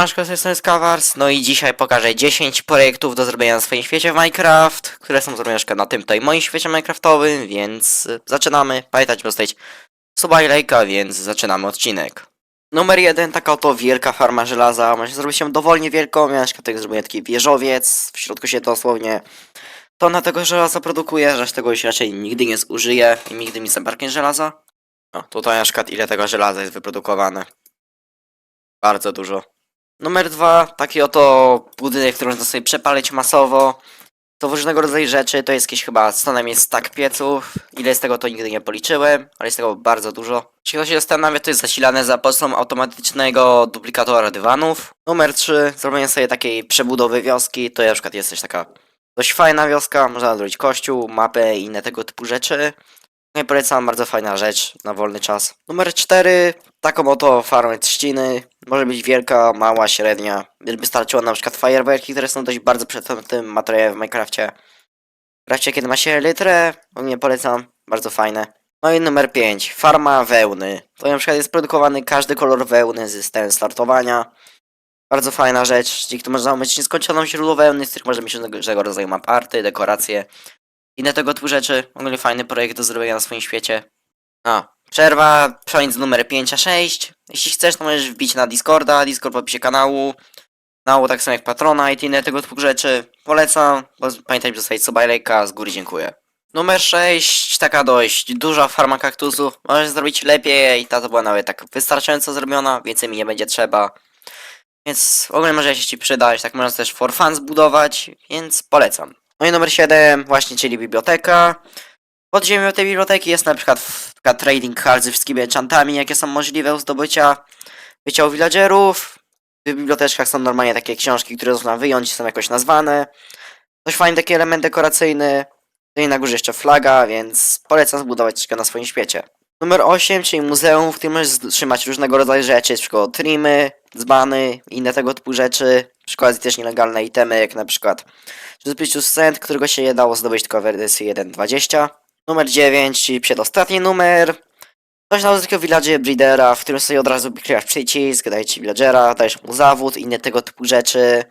To jest Skawars, no i dzisiaj pokażę 10 projektów do zrobienia na swoim świecie w Minecraft, które są zrobione na tym tutaj moim świecie minecraftowym, więc y, zaczynamy. Pamiętajcie, by zostawić suba i lajka, więc zaczynamy odcinek. Numer jeden, taka oto wielka farma żelaza, może zrobić się dowolnie wielką, ja na przykład zrobię taki wieżowiec, w środku się dosłownie tona tego żelaza produkuje, że tego już raczej nigdy nie zużyję i nigdy mi zabraknie żelaza. O, tutaj na przykład ile tego żelaza jest wyprodukowane. Bardzo dużo. Numer dwa, taki oto budynek, który można sobie przepalić masowo. To różnego rodzaju rzeczy, to jest jakieś chyba co najmniej stack pieców. Ile z tego to nigdy nie policzyłem, ale jest tego bardzo dużo. Jeśli ktoś się zastanawia, to jest zasilane za pomocą automatycznego duplikatora dywanów. Numer trzy, zrobienie sobie takiej przebudowy wioski, to na przykład jest też taka dość fajna wioska, można zrobić kościół, mapę i inne tego typu rzeczy. Nie polecam, bardzo fajna rzecz na wolny czas. Numer 4, taką oto farmę trzciny. Może być wielka, mała, średnia. Wystarczyło na przykład fajerwerki, które są dość bardzo przydatnym materiałem w Minecrafcie. Wreszcie kiedy ma się litrę, ogólnie polecam, bardzo fajne. No i numer 5, farma wełny. To na przykład jest produkowany każdy kolor wełny z systemem startowania. Bardzo fajna rzecz, dzięki temu można mieć nieskończoną źródło wełny, z których może mieć różnego rodzaju maparty, dekoracje. Inne tego typu rzeczy. Ogólnie fajny projekt do zrobienia na swoim świecie. A, przerwa pomiędzy numer 5 a 6. Jeśli chcesz, to możesz wbić na Discorda, Discord w opisie kanału. Kanału tak samo jak Patronite i inne tego typu rzeczy. Polecam, bo pamiętaj, zostawić suba i z góry dziękuję. Numer 6, taka dość duża farma kaktusów. Możesz zrobić lepiej, ta to była nawet tak wystarczająco zrobiona, więcej mi nie będzie trzeba. Więc w ogóle może się ci przydać, tak można też for fun zbudować, więc polecam. No i numer 7, właśnie, czyli biblioteka. Pod ziemią tej biblioteki jest na przykład w- taka trading card ze wszystkimi enchantami, jakie są możliwe do zdobycia. Wyciął villagerów. W biblioteczkach są normalnie takie książki, które można wyjąć, są jakoś nazwane. Dość fajny taki element dekoracyjny. No i na górze jeszcze flaga, więc polecam zbudować troszkę na swoim świecie. Numer 8, czyli muzeum, w którym możesz trzymać różnego rodzaju rzeczy, na przykład trimy, dzbany, inne tego typu rzeczy. Przy też nielegalne itemy, jak na przykład Zbyciu cent, którego się nie dało zdobyć tylko w wersji 1.20. Numer 9, czyli przedostatni numer. Coś na takiego villager breedera, w którym sobie od razu klikasz przycisk, daje ci villagera, dajesz mu zawód, inne tego typu rzeczy.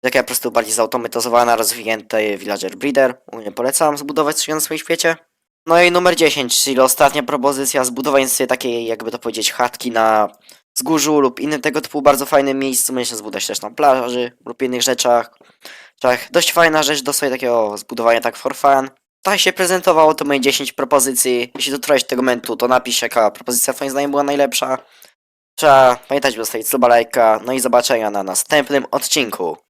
Taka po prostu bardziej zautomatyzowana, rozwinięty villager breeder. Ogólnie polecam zbudować coś na swoim świecie. No i numer 10, czyli ostatnia propozycja, zbudowanie sobie takiej, jakby to powiedzieć, chatki na wzgórzu lub innym tego typu bardzo fajnym miejscu. Można zbudować też na plaży lub innych rzeczach. Dość fajna rzecz do sobie takiego zbudowania tak for fun. Tak się prezentowało to moje 10 propozycji. Jeśli dotrwałeś do tego momentu, to napisz jaka propozycja twoim zdaniem była najlepsza. Trzeba pamiętać, by zostawić suba lajka. No i zobaczenia na następnym odcinku.